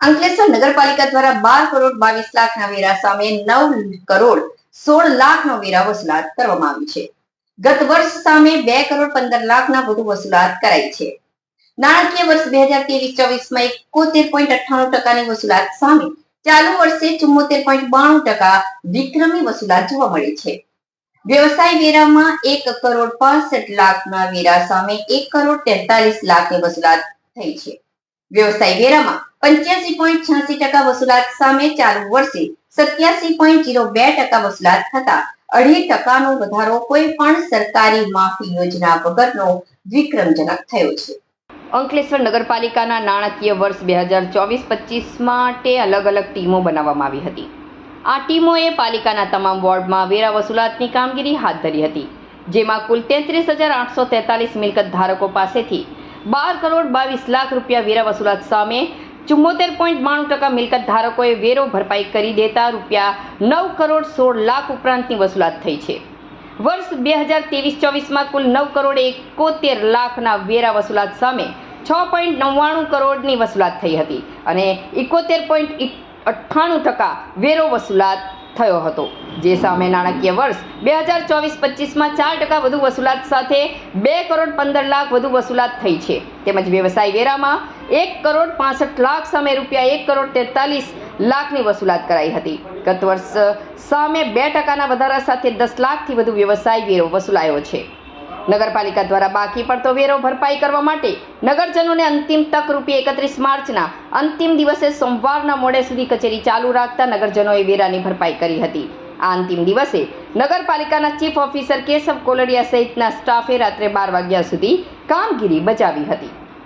અંકલેશ્વર નગરપાલિકા દ્વારા બાર કરોડ બાવીસ લાખના વેરા સામે નવ કરોડ સોળ લાખનો વેરા વસૂલાત કરવામાં આવી છે. ગત વર્ષ સામે બે કરોડ પંદર લાખના વધુ વસૂલાત કરાઈ છે. નાણાકીય વર્ષ બે હજાર ત્રેવીસ ચોવીસમાં એકોતેર પોઈન્ટ અઠ્ઠાણું ટકાની વસૂલાત સામે ચાલુ વર્ષે ચુમ્મોતેર પોઈન્ટ બાણું ટકા વિક્રમી વસૂલાત જોવા મળી છે. વ્યવસાય વેરામાં એક કરોડ પાસઠ લાખના વેરા સામે એક કરોડ તેતાલીસ લાખની વસૂલાત થઈ છે. વ્યવસાય વેરામાં પંચ્યાસી પોઈન્ટ છ્યાસી ટકા વસૂલાત સામે ચાલુ વર્ષે સત્યાસી પોઈન્ટ જીરો બે ટકા વસૂલાત થતા અઢી ટકાનો વધારો કોઈ પણ સરકારી માફી યોજના વગરનો વિક્રમજનક થયો છે. અંકલેશ્વર નગરપાલિકાના નાણાકીય વર્ષ બે હજાર ચોવીસ પચીસ માટે અલગ અલગ ટીમો બનાવવામાં આવી હતી. આ ટીમોએ પાલિકાના તમામ વોર્ડમાં વેરા વસૂલાતની કામગીરી હાથ ધરી હતી, જેમાં કુલ તેત્રીસ હજાર આઠસો તેતાલીસ મિલકત ધારકો પાસેથી બાર કરોડ બાવીસ લાખ રૂપિયા વેરા વસૂલાત સામે ચુમ્મોતેર પોઈન્ટ બાણું ટકા મિલકત ધારકોએ વેરો ભરપાઈ કરી દેતા રૂપિયા નવ કરોડ સોળ લાખ ઉપરાંતની વસૂલાત થઈ છે. વર્ષ બે હજાર ત્રેવીસ ચોવીસમાં કુલ નવ કરોડ એકોતેર લાખના વેરા વસૂલાત સામે છ પોઈન્ટ નવ્વાણું કરોડની વસૂલાત થઈ હતી અને એકોતેર પોઈન્ટ અઠ્ઠાણું ટકા વેરો વસૂલાત થયો હતો. જે સામે નાણાકીય વર્ષ બે હજાર ચોવીસ પચીસમાં ચાર ટકા વધુ વસૂલાત સાથે બે કરોડ પંદર લાખ વધુ વસૂલાત થઈ છે. તેમજ વ્યવસાય વેરામાં એક કરોડ પાસઠ લાખ સામે રૂપિયા એક કરોડ તેતાલીસ લાખની વસૂલાત કરાઈ હતી. ગત વર્ષ સામે બે ટકાના વધારા સાથે દસ લાખથી વધુ વ્યવસાય વેરો વસૂલાયો છે. નગરપાલિકા દ્વારા બાકી પડતો વેરો ભરપાઈ કરવા માટે નગરજનોને અંતિમ તક રૂપિયા એકત્રીસ માર્ચના અંતિમ દિવસે સોમવારના મોડે સુધી કચેરી ચાલુ રાખતા નગરજનોએ વેરાની ભરપાઈ કરી હતી. આ અંતિમ દિવસે નગરપાલિકાના ચીફ ઓફિસર કેશવ કોલડિયા સહિતના સ્ટાફે રાત્રે બાર વાગ્યા સુધી કામગીરી બજાવી હતી.